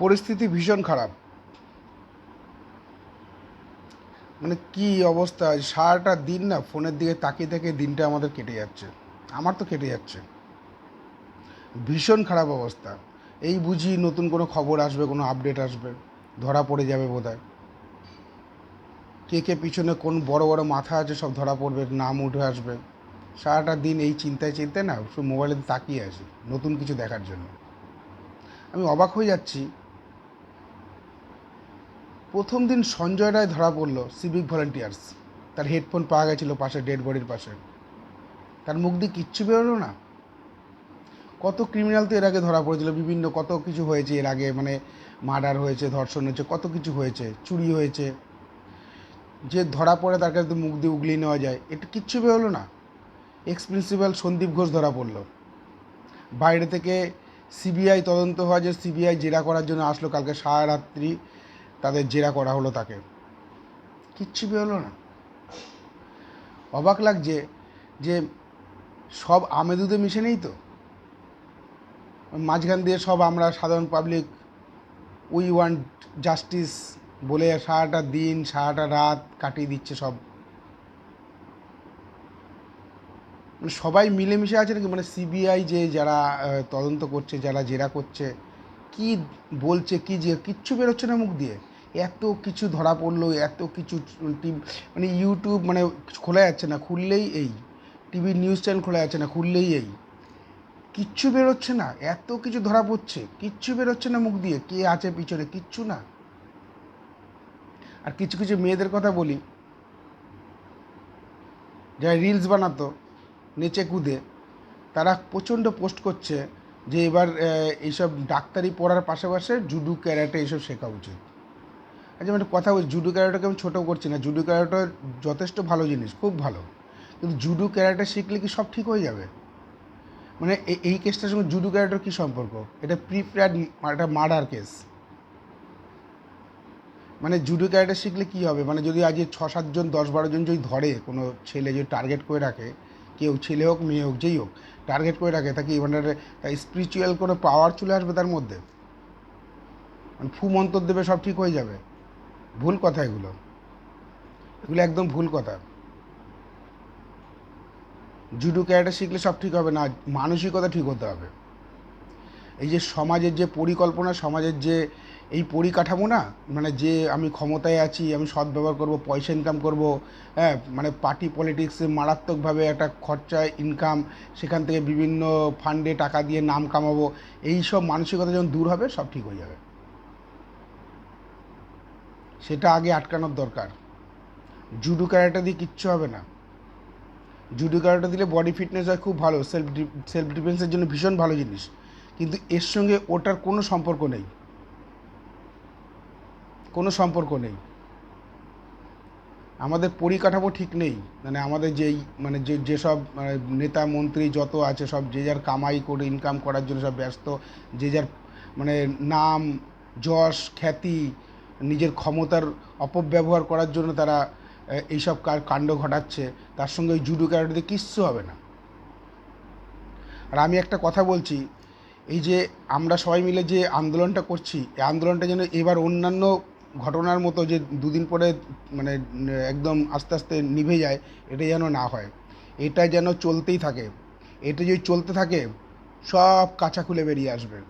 পরিস্থিতি ভীষণ খারাপ। মানে কি অবস্থা? সারাটা দিন না ফোনের দিকে তাকিয়ে থেকে দিনটা আমাদের কেটে যাচ্ছে। আমার তো কেটে যাচ্ছে। ভীষণ খারাপ অবস্থা। এই বুঝি নতুন কোনো খবর আসবে, কোনো আপডেট আসবে। ধরা পড়ে যাবে বোধ কে কে পিছনে কোন বড় বড় মাথা আছে সব ধরা পড়বে, নাম উঠে আসবে। সারাটা দিন এই চিন্তায় চিন্তায় না শুধু মোবাইলে তাকিয়ে আছি, নতুন কিছু দেখার জন্য। আমি অবাক হয়ে যাচ্ছি প্রথম দিন সঞ্জয় রায় ধরা পড়ল সিভিক ভলেন্টিয়ার্স তার হেডফোন পাওয়া গেছিল পাশে ডেড বডির পাশে। তার মুখ দিয়ে কিচ্ছু বেরোলো না? কত ক্রিমিনাল তো এর আগে ধরা পড়েছিল, বিভিন্ন কত কিছু হয়েছে এর আগে মানে মার্ডার হয়েছে, ধর্ষণ হয়েছে, কত কিছু হয়েছে, চুরি হয়েছে। যে ধরা পড়ে তার কাছে মুখ দিয়ে উগলিয়ে নেওয়া যায়, এটা কিচ্ছু বেরোলো না? এক্স প্রিন্সিপাল সন্দীপ ঘোষ ধরা পড়ল। বাইরে থেকে সিবিআই তদন্ত হওয়া যে সিবিআই জেরা করার জন্য আসলো কালকে সারা রাত্রি। তাদের জেরা করা হলো তাকে। কিচ্ছু বেরোলো না। অবাক লাগছে যে সব আমে আমেদুদে মিশে নেই তো? মাঝখান দিয়ে সব আমরা সাধারণ পাবলিক উই ওয়ান্ট জাস্টিস বলে সারাটা দিন, সারাটা রাত কাটিয়ে দিচ্ছে সব। মানে সবাই মিলেমিশে আছে নাকি? মানে সিবিআই যে যারা তদন্ত করছে, যারা জেরা করছে, কি বলছে, কি যে, কিচ্ছু বেরোচ্ছে না মুখ দিয়ে। এত কিছু ধরা পড়ল, এত কিছু টিভি মানে ইউটিউব মানে খোলা যাচ্ছে না, খুললেই এই। টিভি নিউজ চ্যানেল খোলা যাচ্ছে না, খুললেই এই। কিচ্ছু বেরোচ্ছে না, এত কিছু ধরা পড়ছে, কিচ্ছু বেরোচ্ছে না মুখ দিয়ে, কে আছে পিছনে, কিচ্ছু না। আর কিছু কিছু মেয়েদের কথা বলি। যারা রিলস বানাতো, নেচে কুদে, তারা প্রচণ্ড পোস্ট করছে যে এবার এইসব ডাক্তারি পড়ার পাশাপাশি জুডু ক্যারাটে এইসব শেখা উচিত। আচ্ছা মানে কথা বলছি জুডো ক্যারাটাকে আমি ছোটো করছি না জুডো ক্যারাটা যথেষ্ট ভালো জিনিস, খুব ভালো। কিন্তু জুডো ক্যারাটে শিখলে কি সব ঠিক হয়ে যাবে? মানে এই কেসটার সঙ্গে জুডো ক্যারাটার কী সম্পর্ক? এটা প্রিপ্যাড একটা মার্ডার কেস মানে জুডো ক্যারাটে শিখলে কী হবে? মানে যদি আজ ছ সাতজন দশ বারো জন যদি ধরে, কোনো ছেলে যদি টার্গেট করে রাখে, কেউ ছেলে হোক, মেয়ে হোক, যেই হোক টার্গেট করে রাখে, তাকে মানে স্পিরিচুয়াল কোনো পাওয়ার চলে আসবে তার মধ্যে? মানে ফু মন্তর দেবে সব ঠিক হয়ে যাবে। ভুল কথা এগুলো। এগুলো একদম ভুল কথা। জুডো ক্যারাটে শিখলে সব ঠিক হবে না, মানসিকতা ঠিক হতে হবে। এই যে সমাজের যে পরিকল্পনা, সমাজের যে এই পরিকাঠামো না মানে যে আমি ক্ষমতায় আছি, আমি সৎ ব্যবহার করব, পয়সা ইনকাম করব হ্যাঁ মানে পার্টি পলিটিক্সে মারাত্মকভাবে একটা খরচা ইনকাম সেখান থেকে বিভিন্ন ফান্ডে টাকা দিয়ে নাম কামাবো এই সব মানসিকতা যখন দূর হবে, সব ঠিক হয়ে যাবে। সেটা আগে আটকানোর দরকার। জুডো ক্যারাটা দিয়ে কিচ্ছু হবে না। জুডো ক্যারাটা দিলে বডি ফিটনেস হয়, খুব ভালো। সেলফ সেলফ ডিফেন্সের জন্য ভীষণ ভালো জিনিস। কিন্তু এর সঙ্গে ওটার কোনো সম্পর্ক নেই। কোনো সম্পর্ক নেই। আমাদের পরিকাঠামো ঠিক নেই। মানে আমাদের যেই মানে যে যেসব মানে নেতা, মন্ত্রী যত আছে, সব যে যার কামাই করে ইনকাম করার জন্য সব ব্যস্ত, যে যার মানে নাম, যশ, খ্যাতি নিজের ক্ষমতার অপব্যবহার করার জন্য তারা এইসব কাণ্ড ঘটাচ্ছে, তার সঙ্গে ওই জুডো ক্যারাটেতে কিচ্ছু হবে না। আর আমি একটা কথা বলছি, এই যে আমরা সবাই মিলে যে আন্দোলনটা করছি, এই আন্দোলনটা যেন এবার অন্যান্য ঘটনার মতো যে দুদিন পরে মানে একদম আস্তে আস্তে নিভে যায়, এটা যেন না হয়। এটা যেন চলতেই থাকে। এটা যদি চলতে থাকে, সব কাঁচা খুলে বেরিয়ে আসবে।